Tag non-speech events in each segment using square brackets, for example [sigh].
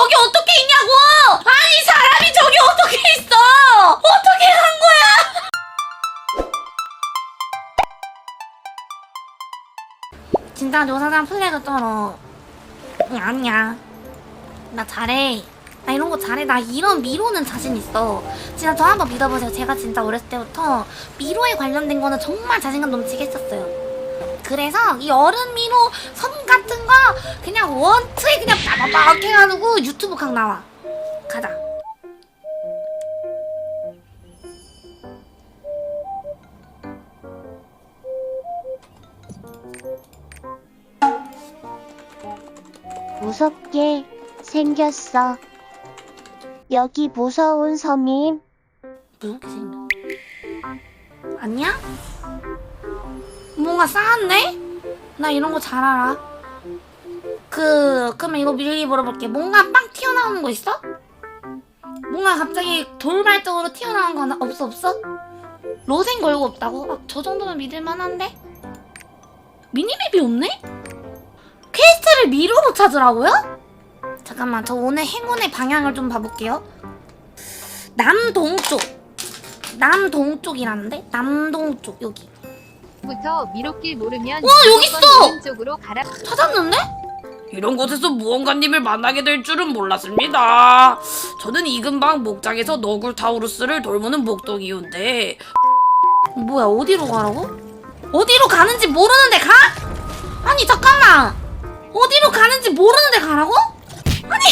저기 어떻게 있냐고! 아니 사람이 저기 어떻게 있어! 어떻게 간 거야! 진짜 노사장 플래그 떨어. 응, 아니야. 나 잘해. 나 이런 거 잘해. 나 이런 미로는 자신 있어. 진짜 저 한번 믿어보세요. 제가 진짜 어렸을 때부터 미로에 관련된 거는 정말 자신감 넘치게 했었어요. 그래서 이 얼음 미로 섬 같은 거 그냥 원트에 그냥 빠바박 해가지고 유튜브 각 나와. 가자. 무섭게 생겼어. 여기 무서운 섬임. 무섭게 생겼. 아니야? 뭔가 싸한데? 나 이런 거 잘 알아. 그 그러면 이거 미리 물어볼게. 뭔가 빵 튀어나오는 거 있어? 뭔가 갑자기 돌발적으로 튀어나온 거 하나 없어 없어? 로생 걸고 없다고? 아, 저 정도면 믿을 만한데? 미니맵이 없네? 퀘스트를 미로로 찾으라고요? 잠깐만 저 오늘 행운의 방향을 좀 봐볼게요. 남동쪽 남동쪽이라는데? 남동쪽 여기 부터 미로길 모르면 와, 여기 무조건 있어! 오른쪽으로 가라. 찾았는데? 이런 곳에서 무언가님을 만나게 될 줄은 몰랐습니다. 저는 이 근방 목장에서 너굴타우루스를 돌보는 목동이온데 뭐야 어디로 가라고? 어디로 가는지 모르는데 가? 아니 잠깐만 어디로 가는지 모르는데 가라고? 아니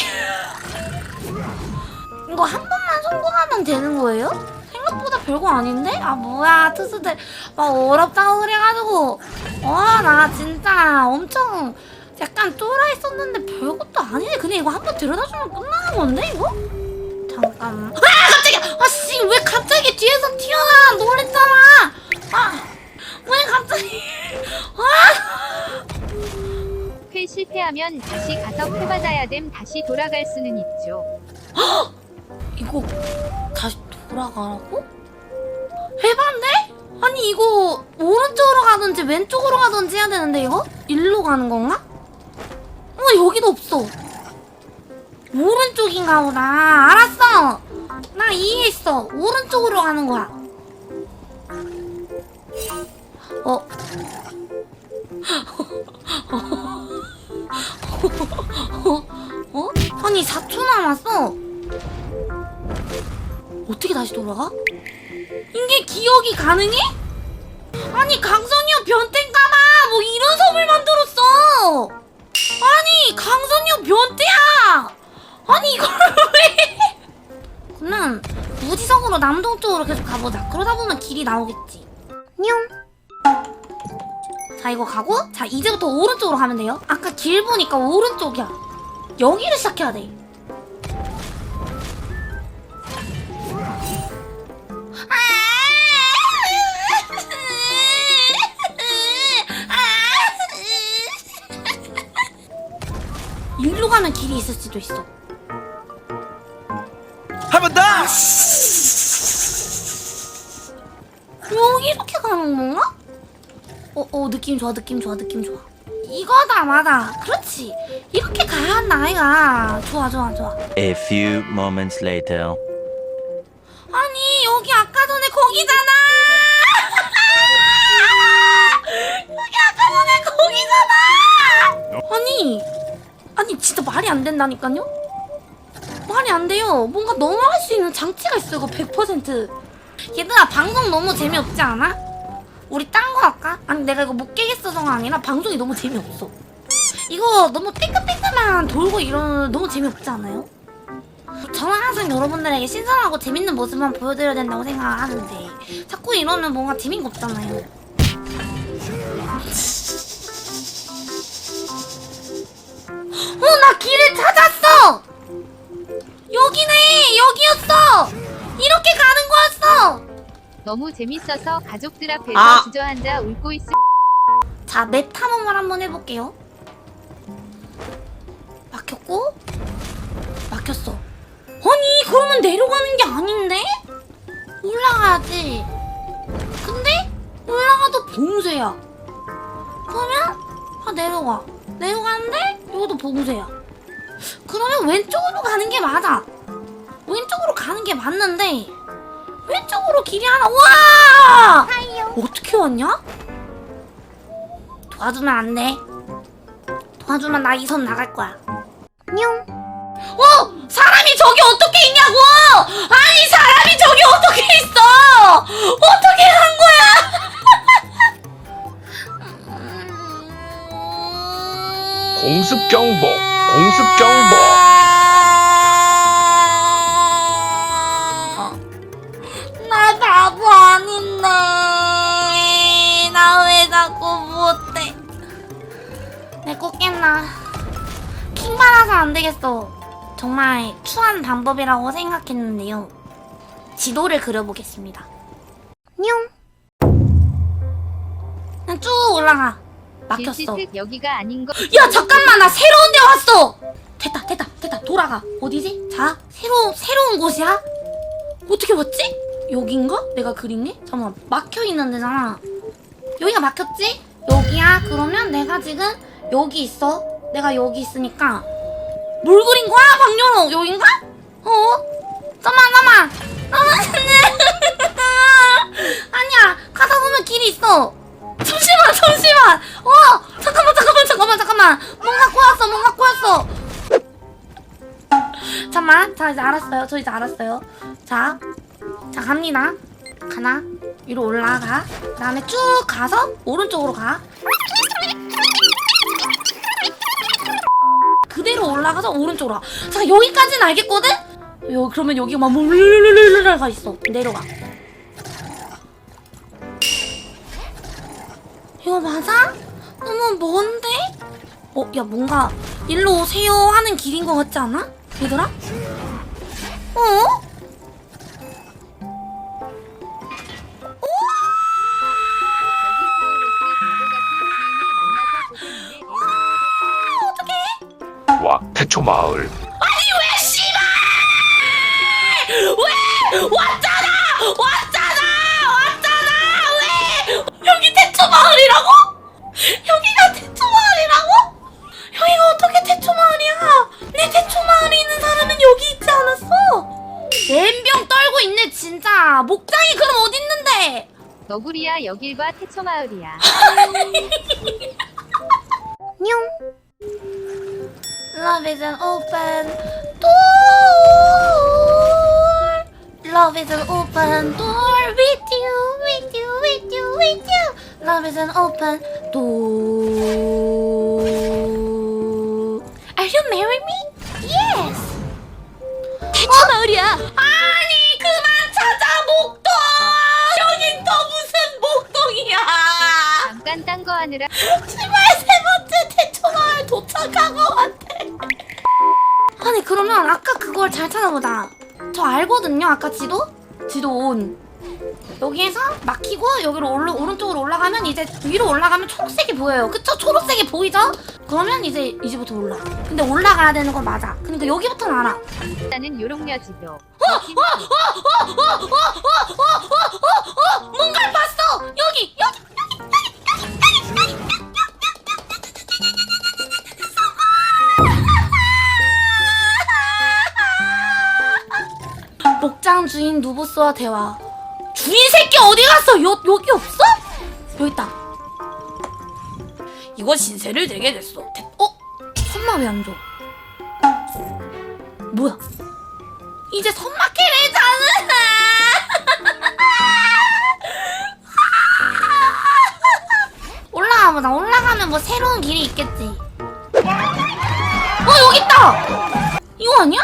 [laughs] 이거 한 번만 성공하면 되는 거예요? 생각보다 별거 아닌데? 아 뭐야 투수들 막 어렵다고 그래가지고 와 나 진짜 엄청 약간 쫄아 있었는데 별것도 아니네 그냥 이거 한 번 들여다주면 끝나는 건데 이거? 잠깐만 아 갑자기 아씨 왜 갑자기 뒤에서 튀어나와 놀랬잖아 아왜 갑자기 아 회 실패하면 다시 가서 회 받아야 됨 다시 돌아갈 수는 있죠. [gasps] 이거 다시 돌아가라고? 해봤네? 아니 이거 오른쪽으로 가든지 왼쪽으로 가든지 해야 되는데 이거? 일로 가는 건가? 어 여기도 없어 오른쪽인가 보다 알았어 나 이해했어 오른쪽으로 가는 거야 어? 어? 어? 아니 4초 남았어 어떻게 다시 돌아가? 이게 기억이 가능해? 아니 강선이형 변태인가봐 뭐 이런 섬을 만들었어 아니 강선이형 변태야! 아니 이걸 왜 그러면 무지성으로 남동쪽으로 계속 가보자. 그러다 보면 길이 나오겠지. 뇽. 자 이거 가고. 자 이제부터 오른쪽으로 가면 돼요. 아까 길 보니까 오른쪽이야. 여기를 시작해야 돼 있을 수도 있어. 한 번 더! 여기 이렇게 가는 건가? 어, 어, 느낌 좋아, 느낌 좋아, 느낌 좋아. 이거다, 맞아. 그렇지. 이렇게 가야 한다, 아이가. 좋아, 좋아, 좋아. A few moments later. 아니, 여기 아까 전에 거기잖아! [laughs] 여기 아까 전에 거기잖아! 아니, 아니, 진짜 말이 안 된다니까요? 말이 안 돼요. 뭔가 넘어갈 수 있는 장치가 있어, 이거 100%. 얘들아, 방송 너무 재미없지 않아? 우리 딴 거 할까? 아니, 내가 이거 못 깨겠어서가 아니라 방송이 너무 재미없어. 이거 너무 삐끗삐끗만 돌고 이러는 너무 재미없지 않아요? 저는 항상 여러분들에게 신선하고 재밌는 모습만 보여드려야 된다고 생각하는데 자꾸 이러면 뭔가 재미가 없잖아요. [laughs] 길을 찾았어! 여기네! 여기였어! 이렇게 가는 거였어! 너무 재밌어서 가족들 앞에서 아. 주저앉아 울고 있을 자, 맵 탐험을 한번 해볼게요. 막혔고, 막혔어. 아니, 그러면 내려가는 게 아닌데? 올라가야지. 근데, 올라가도 봉쇄야. 그러면, 아, 내려가. 내려가는데, 여기도 봉쇄야. 그러면 왼쪽으로 가는 게 맞아. 왼쪽으로 가는 게 맞는데 왼쪽으로 길이 하나 와! 어떻게 왔냐? 도와주면 안 돼. 도와주면 나 이 섬 나갈 거야. 뇽. 어! 사람이 저기 어떻게 있냐고! 아니 사람이 저기 어떻게 있어! 어떻게 간 거야? 공습 경보, 공습 경보. 안 되겠어 정말 추한 방법이라고 생각했는데요 지도를 그려보겠습니다 뇽. 그냥 쭉 올라가 막혔어 길치특 여기가 아닌 거. 야 잠깐만 나 새로운 데 왔어 됐다 됐다 됐다 돌아가 어디지? 자 새로 새로운 곳이야? 어떻게 왔지? 여긴가? 내가 그린 게? 잠깐만 막혀 있는 데잖아 여기가 막혔지? 여기야 그러면 내가 지금 여기 있어 내가 여기 있으니까 뭘 그린 거야 박연호? 여긴가? 어? 잠깐만. 잠깐만. [laughs] 아니야 가다 보면 길이 있어. 잠시만 잠시만. 어 잠깐만 잠깐만 잠깐만 잠깐만. 뭔가 꼬였어 뭔가 꼬였어. 잠만 자 이제 알았어요. 저 이제 알았어요. 자, 자 갑니다. 가나? 위로 올라가. 그 다음에 쭉 가서 오른쪽으로 가 올라가서 오른쪽으로 가자 여기까지는 알겠거든? 요 그러면 여기가 막 룰룰룰룰룰 가 있어 내려가 이거 맞아? 너무 먼데? 어, 야, 뭔가 일로 오세요 하는 길인 것 같지 않아? 얘들아? 어? 와, 태초 마을. 왜 씨발! 왜! 왔잖아! 왔잖아! 왔잖아! 왜! 여기 대초 마을이라고? 여기가 대초 마을이라고? 여기가 어떻게 대초 마을이야? 내 대초 마을에 있는 사람은 여기 있지 않았어? 엠병 떨고 있네 진짜 목장이 그럼 어디 있는데? 너구리야 여길과 태초 마을이야. [laughs] 뇽. Love is an open door. Love is an open door with you, with you, with you, with you. Love is an open door. Are you marry me? Yes. 대초 마을이야. 아니 그만 찾아 목동. 여긴 또 무슨 목동이야. 잠깐 딴 거 하느라 제발 세 번째 대초마을 도착한 것 같아. 아니 그러면 아까 그걸 잘 찾아보자. 저 알거든요. 아까 지도? 지도 온. 여기에서 막히고 여기로 올라, 오른쪽으로 올라가면 이제 위로 올라가면 초록색이 보여요. 그쵸? 초록색이 보이죠? 그러면 이제 이제부터 올라. 근데 올라가야 되는 건 맞아. 그러니까 여기부터는 알아. 나는 요롱여지도. 뭔가를 봤어. 여기 여기 목장 주인 누보스와 대화. 주인 새끼 어디 갔어? 여 여기 없어? 여기 있다. 이거 신세를 내게 됐어. 대- 어? 선마 왜 안 줘? 뭐야? 이제 선마캐래잖아. 올라가 보자. 올라가면 뭐 새로운 길이 있겠지. 어 여기 있다. 이거 아니야?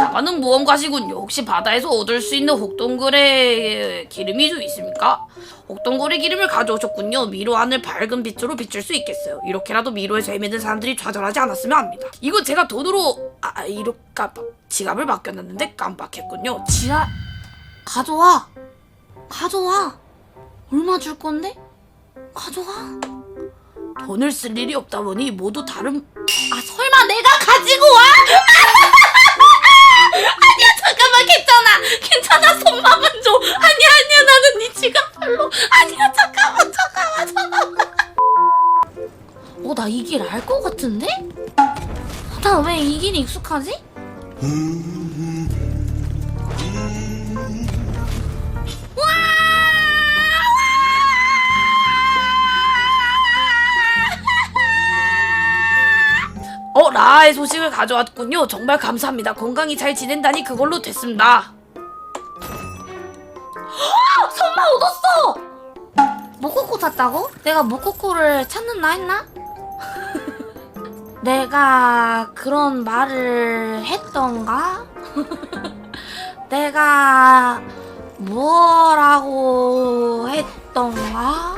나가는 모험가시군요. 혹시 바다에서 얻을 수 있는 혹동굴의 기름이 좀 있습니까? 혹동굴의 기름을 가져오셨군요. 미로 하늘 밝은 빛으로 비출 수 있겠어요. 이렇게라도 미로에서 헤매는 사람들이 좌절하지 않았으면 합니다. 이거 제가 돈으로 아 이렇게 깜빡 지갑을 맡겨놨는데 깜빡했군요. 지하 가져와. 가져와. 얼마 줄 건데? 가져와. 돈을 쓸 일이 없다 보니 모두 다른 아 설마 내가 가지고 와? 아니야 잠깐만 괜찮아 손만 줘 아니야 아니야 나는 네 지갑 별로 아니야 잠깐만 잠깐만 잠깐만 어나 이 길 알 것 같은데? 나나왜 이 길이 익숙하지? 어 라의 소식을 가져왔군요. 정말 감사합니다. 건강히 잘 지낸다니 그걸로 됐습니다. 선마 얻었어! 모코코 샀다고? 내가 모코코를 찾는다 했나? [laughs] 내가 그런 말을 했던가? [laughs] 내가 뭐라고 했던가?